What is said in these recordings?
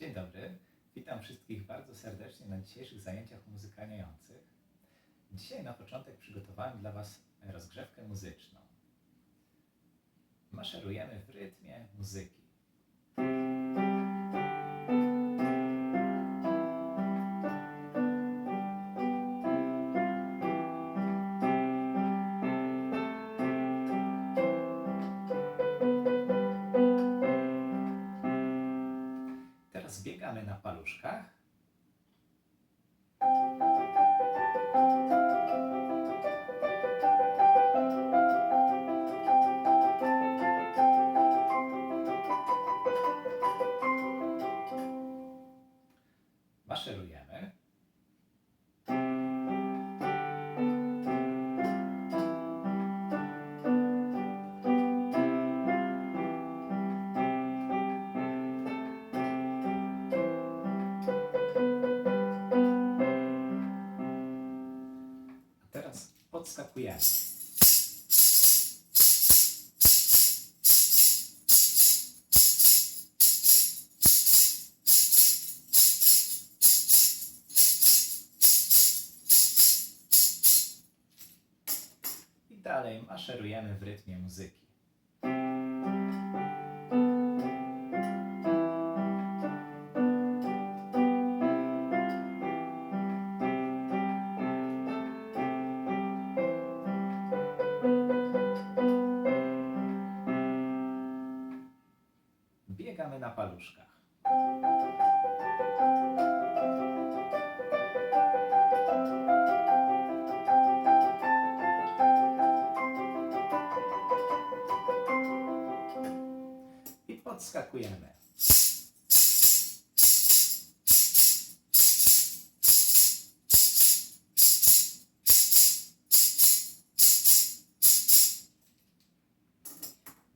Dzień dobry, witam wszystkich bardzo serdecznie na dzisiejszych zajęciach muzykalniających. Dzisiaj na początek przygotowałem dla Was rozgrzewkę muzyczną. Maszerujemy w rytmie muzyki. Teraz biegamy na paluszkach. Maszerujemy. Podskakujemy. I dalej maszerujemy w rytmie muzyki. Biegamy na paluszkach. I podskakujemy.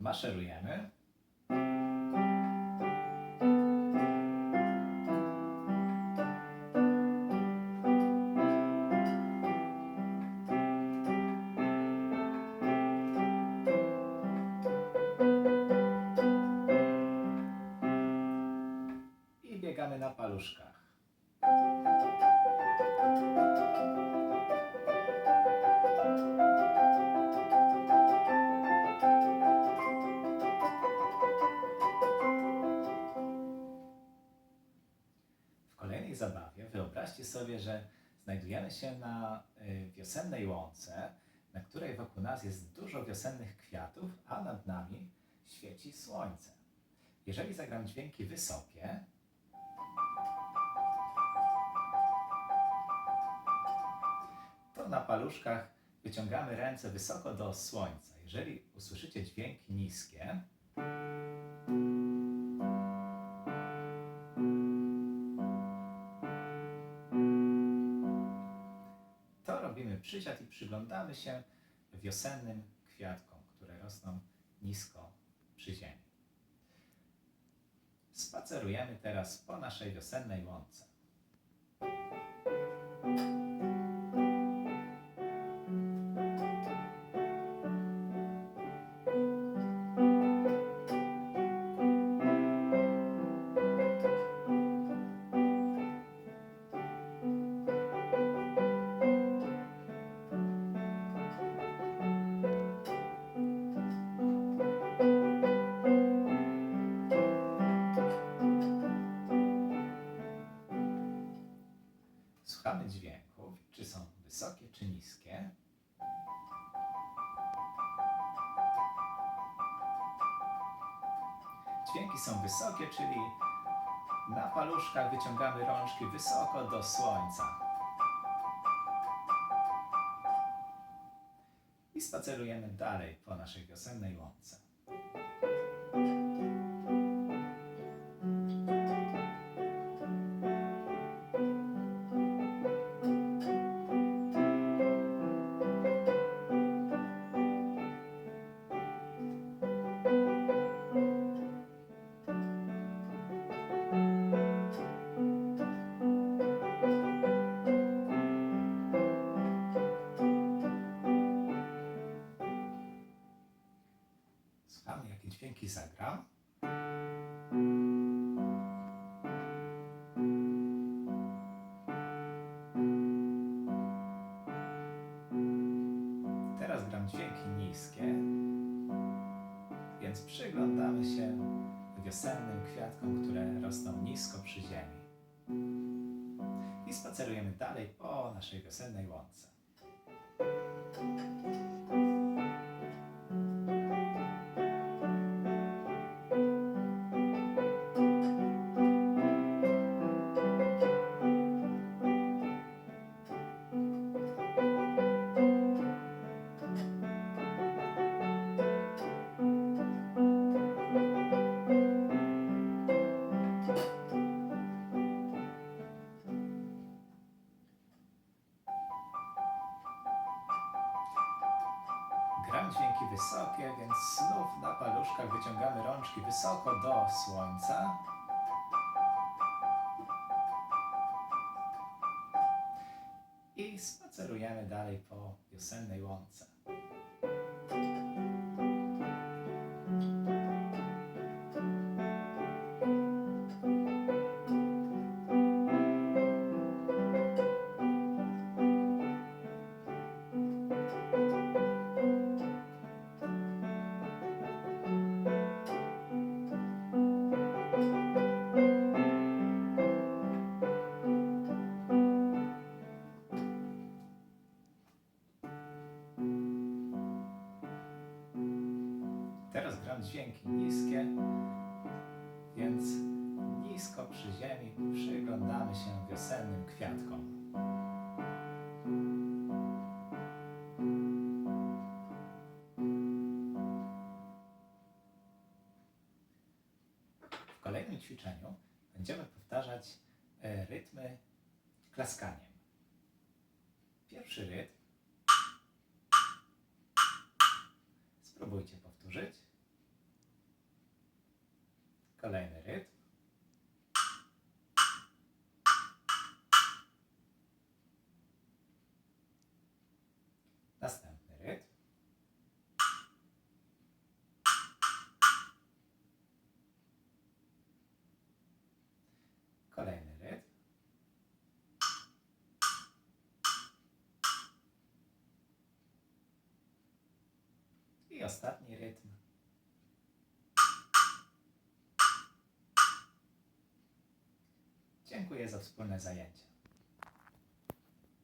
Maszerujemy. Na paluszkach. W kolejnej zabawie wyobraźcie sobie, że znajdujemy się na y, wiosennej łące, na której wokół nas jest dużo wiosennych kwiatów, a nad nami świeci słońce. Jeżeli zagram dźwięki wysokie, na paluszkach wyciągamy ręce wysoko do słońca. Jeżeli usłyszycie dźwięki niskie, to robimy przysiad i przyglądamy się wiosennym kwiatkom, które rosną nisko przy ziemi. Spacerujemy teraz po naszej wiosennej łące. Czy niskie. Dźwięki są wysokie, czyli na paluszkach wyciągamy rączki wysoko do słońca. I spacerujemy dalej po naszej wiosennej łące. Czekamy, jakie dźwięki zagra. Teraz gram dźwięki niskie, więc przyglądamy się wiosennym kwiatkom, które rosną nisko przy ziemi. I spacerujemy dalej po naszej wiosennej łące. Gram dźwięki wysokie, więc znów na paluszkach wyciągamy rączki wysoko do słońca. I spacerujemy dalej po wiosennej łące. Teraz gram dźwięki niskie, więc nisko przy ziemi przyglądamy się wiosennym kwiatkom. W kolejnym ćwiczeniu będziemy powtarzać e, rytmy klaskaniem. Pierwszy rytm Spróbujcie powtórzyć. Kolejny rytm. Następny rytm. Kolejny rytm. I ostatni rytm. Dziękuję za wspólne zajęcie.